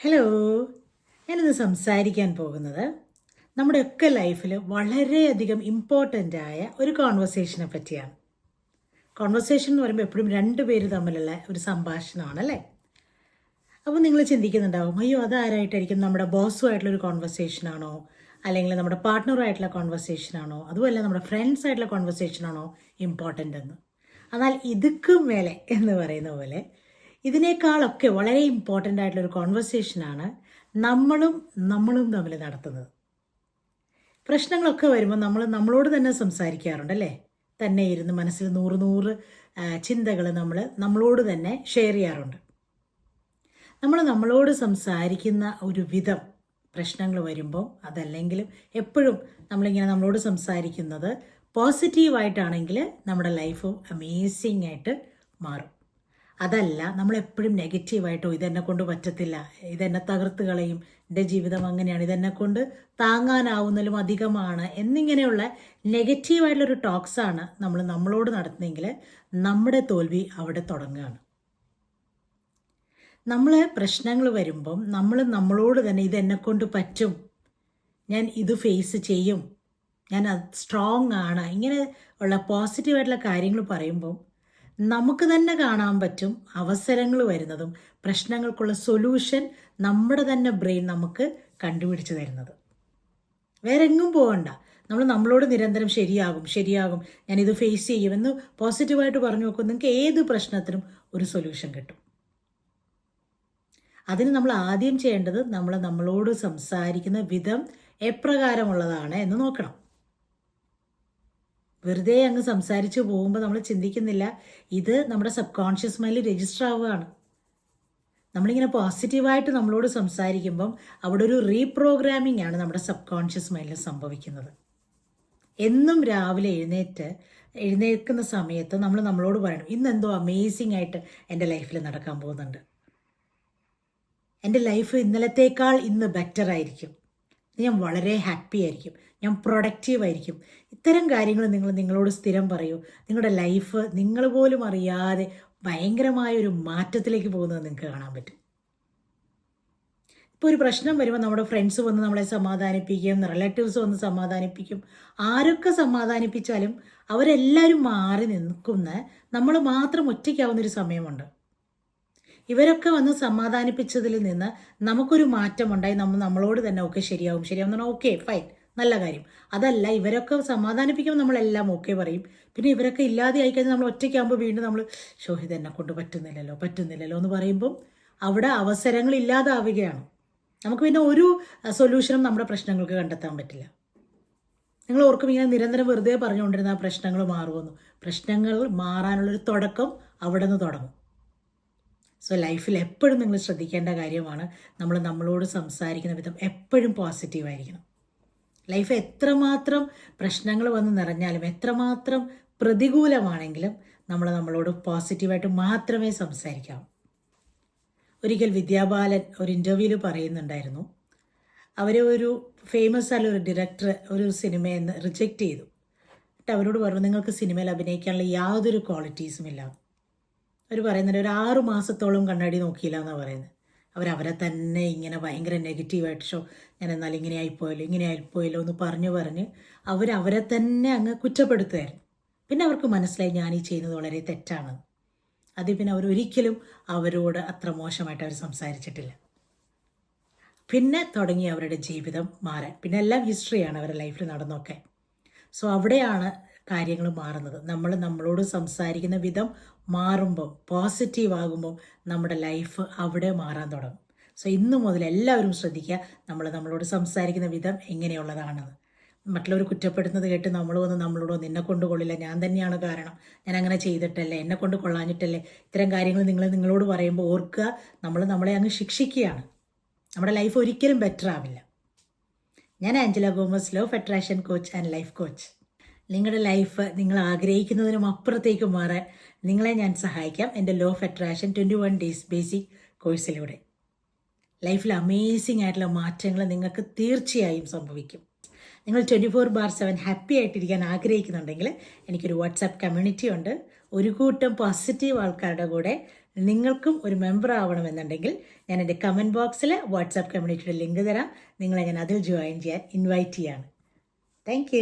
Hello ഞാനിന്ന് സംസാരിക്കാൻ പോകുന്നത് നമ്മുടെയൊക്കെ ലൈഫിൽ വളരെയധികം ഇമ്പോർട്ടന്റ് ആയ ഒരു കോൺവെർസേഷനെ പറ്റിയാണ്. കോൺവെർസേഷൻ എന്ന് പറയുമ്പോൾ എപ്പോഴും രണ്ട് പേര് തമ്മിലുള്ള ഒരു സംഭാഷണമാണല്ലേ അപ്പോൾ നിങ്ങൾ ചിന്തിക്കുന്നുണ്ടാവും അയ്യോ അതാരായിട്ടായിരിക്കും നമ്മുടെ ബോസുമായിട്ടുള്ളൊരു കോൺവെർസേഷനാണോ അല്ലെങ്കിൽ നമ്മുടെ പാർട്ട്ണറുമായിട്ടുള്ള കോൺവെർസേഷനാണോ അതുമല്ല നമ്മുടെ ഫ്രണ്ട്സ് ആയിട്ടുള്ള കോൺവെർസേഷനാണോ ഇമ്പോർട്ടന്റ് എന്ന്? എന്നാൽ ഇതുക്കും മേലെ എന്ന് പറയുന്ന പോലെ ഇതിനേക്കാളൊക്കെ വളരെ ഇമ്പോർട്ടന്റ് ആയിട്ടുള്ളൊരു കോൺവെർസേഷനാണ് നമ്മളും നമ്മളും തമ്മിൽ നടത്തുന്നത്. പ്രശ്നങ്ങളൊക്കെ വരുമ്പോൾ നമ്മൾ നമ്മളോട് തന്നെ സംസാരിക്കാറുണ്ട് അല്ലേ? തന്നെ ഇരുന്ന് മനസ്സിൽ നൂറ് നൂറ് ചിന്തകൾ നമ്മൾ നമ്മളോട് തന്നെ ഷെയർ ചെയ്യാറുണ്ട്. നമ്മൾ നമ്മളോട് സംസാരിക്കുന്ന ഒരു വിധം പ്രശ്നങ്ങൾ വരുമ്പോൾ അതല്ലെങ്കിലും എപ്പോഴും നമ്മളിങ്ങനെ നമ്മളോട് സംസാരിക്കുന്നത് പോസിറ്റീവായിട്ടാണെങ്കിൽ നമ്മുടെ ലൈഫ് അമേസിംഗ് ആയിട്ട് മാറും. അതല്ല നമ്മൾ എപ്പോഴും നെഗറ്റീവായിട്ടോ ഇതെന്നെ കൊണ്ട് പറ്റത്തില്ല. ഇതെന്നെ തകർത്ത് കളയും. എന്റെ ജീവിതം അങ്ങനെയാണ്. ഇതെന്നെ കൊണ്ട് താങ്ങാനാവുന്നതിലും അധികമാണ്. എന്നിങ്ങനെയുള്ള നെഗറ്റീവായിട്ടുള്ളൊരു ടോക്സാണ് നമ്മൾ നമ്മളോട് നടത്തുന്നതെങ്കിൽ നമ്മുടെ തോൽവി അവിടെ തുടങ്ങുകയാണ്. നമ്മൾ പ്രശ്നങ്ങൾ വരുമ്പം നമ്മൾ നമ്മളോട് തന്നെ ഇതെന്നെ കൊണ്ട് പറ്റും. ഞാൻ ഇത് ഫേസ് ചെയ്യും. ഞാൻ സ്ട്രോങ് ആണ്. ഇങ്ങനെ ഉള്ള പോസിറ്റീവായിട്ടുള്ള കാര്യങ്ങൾ പറയുമ്പം നമുക്ക് തന്നെ കാണാൻ പറ്റും അവസരങ്ങൾ വരുന്നതും പ്രശ്നങ്ങൾക്കുള്ള സൊല്യൂഷൻ നമ്മുടെ തന്നെ ബ്രെയിൻ നമുക്ക് കണ്ടുപിടിച്ച് തരുന്നത്. വേറെ എങ്ങും പോകണ്ട നമ്മൾ നമ്മളോട് നിരന്തരം ശരിയാകും ശരിയാകും ഞാനിത് ഫേസ് ചെയ്യുമെന്ന് പോസിറ്റീവായിട്ട് പറഞ്ഞു നോക്കും നിങ്ങൾക്ക് ഏത് പ്രശ്നത്തിനും ഒരു സൊല്യൂഷൻ കിട്ടും. അതിന് നമ്മൾ ആദ്യം ചെയ്യേണ്ടത് നമ്മൾ നമ്മളോട് സംസാരിക്കുന്ന വിധം എപ്രകാരമുള്ളതാണ് എന്ന് നോക്കണം. വെറുതെ അങ്ങ് സംസാരിച്ച് പോകുമ്പോൾ നമ്മൾ ചിന്തിക്കുന്നില്ല. ഇത് നമ്മുടെ സബ് കോൺഷ്യസ് മൈൻഡിൽ രജിസ്റ്റർ ആവുകയാണ്. നമ്മളിങ്ങനെ പോസിറ്റീവായിട്ട് നമ്മളോട് സംസാരിക്കുമ്പം അവിടെ ഒരു റീപ്രോഗ്രാമിംഗ് ആണ് നമ്മുടെ സബ് കോൺഷ്യസ് മൈൻഡിൽ സംഭവിക്കുന്നത്. എന്നും രാവിലെ എഴുന്നേറ്റ് എഴുന്നേൽക്കുന്ന സമയത്ത് നമ്മൾ നമ്മളോട് പറയണം ഇന്ന് എന്തോ അമേസിംഗ് ആയിട്ട് എന്റെ ലൈഫിൽ നടക്കാൻ പോകുന്നുണ്ട്. എന്റെ ലൈഫ് ഇന്നലത്തേക്കാൾ ഇന്ന് ബെറ്റർ ആയിരിക്കും. ഞാൻ വളരെ ഹാപ്പി ആയിരിക്കും. ഞാൻ പ്രൊഡക്റ്റീവ് ആയിരിക്കും. ഇത്തരം കാര്യങ്ങൾ നിങ്ങൾ നിങ്ങളോട് സ്ഥിരം പറയൂ. നിങ്ങളുടെ ലൈഫ് നിങ്ങൾ പോലും അറിയാതെ ഭയങ്കരമായ ഒരു മാറ്റത്തിലേക്ക് പോകുന്നത് നിങ്ങൾക്ക് കാണാൻ പറ്റും. ഇപ്പോൾ ഒരു പ്രശ്നം വരുമ്പോൾ നമ്മുടെ ഫ്രണ്ട്സ് വന്ന് നമ്മളെ സമാധാനിപ്പിക്കും റിലേറ്റീവ്സ് വന്ന് സമാധാനിപ്പിക്കും. ആരൊക്കെ സമാധാനിപ്പിച്ചാലും അവരെല്ലാവരും മാറി നിൽക്കുന്ന നമ്മൾ മാത്രം ഒറ്റയ്ക്കാവുന്നൊരു സമയമുണ്ട്. ഇവരൊക്കെ വന്ന് സമാധാനിപ്പിച്ചതിൽ നിന്ന് നമുക്കൊരു മാറ്റമുണ്ടായി. നമ്മൾ നമ്മളോട് തന്നെ ഓക്കെ ശരിയാവും ശരിയാവും. പറഞ്ഞാൽ ഓക്കെ ഫൈൻ നല്ല കാര്യം. അതല്ല ഇവരൊക്കെ സമാധാനിപ്പിക്കുമ്പോൾ നമ്മളെല്ലാം ഓക്കെ പറയും. പിന്നെ ഇവരൊക്കെ ഇല്ലാതെ ആയിക്കഴിഞ്ഞാൽ നമ്മൾ ഒറ്റയ്ക്കാകുമ്പോൾ വീണ്ടും നമ്മൾ ഷോഹിത് എന്നെ കൊണ്ട് പറ്റുന്നില്ലല്ലോ പറ്റുന്നില്ലല്ലോ എന്ന് പറയുമ്പം അവിടെ അവസരങ്ങൾ ഇല്ലാതാവുകയാണ്. നമുക്ക് പിന്നെ ഒരു സൊല്യൂഷനും നമ്മുടെ പ്രശ്നങ്ങൾക്ക് കണ്ടെത്താൻ പറ്റില്ല. നിങ്ങൾ ഓർക്കും ഇങ്ങനെ നിരന്തരം വെറുതെ പറഞ്ഞുകൊണ്ടിരുന്ന ആ പ്രശ്നങ്ങൾ മാറുമെന്നു. പ്രശ്നങ്ങൾ മാറാനുള്ളൊരു തുടക്കം അവിടെ നിന്ന് തുടങ്ങും. സോ ലൈഫിൽ എപ്പോഴും നിങ്ങൾ ശ്രദ്ധിക്കേണ്ട കാര്യമാണ് നമ്മൾ നമ്മളോട് സംസാരിക്കുന്ന വിധം എപ്പോഴും പോസിറ്റീവായിരിക്കണം ലൈഫ് എത്രമാത്രം പ്രശ്നങ്ങൾ വന്ന് നിറഞ്ഞാലും എത്രമാത്രം പ്രതികൂലമാണെങ്കിലും നമ്മൾ നമ്മളോട് പോസിറ്റീവായിട്ട് മാത്രമേ സംസാരിക്കാവൂ ഒരിക്കൽ വിദ്യാബാലൻ ഒരു ഇന്റർവ്യൂവിൽ പറയുന്നുണ്ടായിരുന്നു. അവരെ ഒരു ഫേമസ് ആയ ഒരു ഡയറക്ടർ ഒരു സിനിമയെന്ന് റിജക്റ്റ് ചെയ്തു. എന്നിട്ട് അവരോട് പറഞ്ഞു നിങ്ങൾക്ക് സിനിമയിൽ അഭിനയിക്കാനുള്ള യാതൊരു ക്വാളിറ്റീസും ഇല്ല. അവർ പറയുന്നുണ്ട് ഒരു ആറു മാസത്തോളം കണ്ണാടി നോക്കിയില്ല എന്നാണ് പറയുന്നത്. അവരവരെ തന്നെ ഇങ്ങനെ ഭയങ്കര നെഗറ്റീവായിട്ട് ഷോ ഞാൻ എന്നാൽ ഇങ്ങനെ ആയിപ്പോയല്ലോ ഇങ്ങനെ ആയിപ്പോയല്ലോ എന്ന് പറഞ്ഞു പറഞ്ഞ് അവരവരെ തന്നെ അങ്ങ് കുറ്റപ്പെടുത്തുമായിരുന്നു പിന്നെ അവർക്ക് മനസ്സിലായി ഞാൻ ഈ ചെയ്യുന്നത് വളരെ തെറ്റാണ്. അതിൽ പിന്നെ അവർ ഒരിക്കലും അവരോട് അത്ര മോശമായിട്ട് അവർ സംസാരിച്ചിട്ടില്ല. പിന്നെ തുടങ്ങി അവരുടെ ജീവിതം മാറാൻ. പിന്നെ എല്ലാം ഹിസ്റ്ററിയാണ് അവരുടെ ലൈഫിൽ നടന്നൊക്കെ. സോ അവിടെയാണ് കാര്യങ്ങൾ മാറുന്നത്. നമ്മൾ നമ്മളോട് സംസാരിക്കുന്ന വിധം മാറുമ്പം പോസിറ്റീവ് ആകുമ്പം നമ്മുടെ ലൈഫ് അവിടെ മാറാൻ തുടങ്ങും. സോ ഇന്ന് മുതൽ എല്ലാവരും ശ്രദ്ധിക്കുക നമ്മൾ നമ്മളോട് സംസാരിക്കുന്ന വിധം എങ്ങനെയുള്ളതാണെന്ന്. മറ്റുള്ളവർ കുറ്റപ്പെടുന്നത് കേട്ട് നമ്മൾ വന്ന് നമ്മളോട് നിന്നെ കൊണ്ട് കൊള്ളില്ല ഞാൻ തന്നെയാണ് കാരണം. ഞാൻ അങ്ങനെ ചെയ്തിട്ടല്ലേ എന്നെ കൊണ്ട് കൊള്ളാഞ്ഞിട്ടല്ലേ? ഇത്തരം കാര്യങ്ങൾ നിങ്ങൾ നിങ്ങളോട് പറയുമ്പോൾ ഓർക്കുക നമ്മൾ നമ്മളെ അങ്ങ് ശിക്ഷിക്കുകയാണ്. നമ്മുടെ ലൈഫ് ഒരിക്കലും ബെറ്റർ ആവില്ല. ഞാൻ Angela Gomez law federation coach and life coach നിങ്ങളുടെ ലൈഫ് നിങ്ങൾ ആഗ്രഹിക്കുന്നതിനും അപ്പുറത്തേക്ക് മാറാൻ നിങ്ങളെ ഞാൻ സഹായിക്കാം. എന്റെ law of attraction twenty one days basic കോഴ്സിലൂടെ ലൈഫിൽ അമേസിംഗ് ആയിട്ടുള്ള മാറ്റങ്ങൾ നിങ്ങൾക്ക് തീർച്ചയായും സംഭവിക്കും. നിങ്ങൾ twenty four bar seven happy ആയിട്ടിരിക്കാൻ ആഗ്രഹിക്കുന്നുണ്ടെങ്കിൽ എനിക്കൊരു വാട്സാപ്പ് കമ്മ്യൂണിറ്റി ഉണ്ട്. ഒരു കൂട്ടം പോസിറ്റീവ് ആൾക്കാരുടെ കൂടെ നിങ്ങൾക്കും ഒരു മെമ്പർ ആവണമെന്നുണ്ടെങ്കിൽ ഞാൻ എന്റെ കമന്റ് ബോക്സിൽ വാട്സാപ്പ് കമ്മ്യൂണിറ്റിയുടെ ലിങ്ക് തരാം. നിങ്ങളെ ഞാൻ അതിൽ ജോയിൻ ചെയ്യാൻ ഇൻവൈറ്റ് ചെയ്യാണ്. താങ്ക്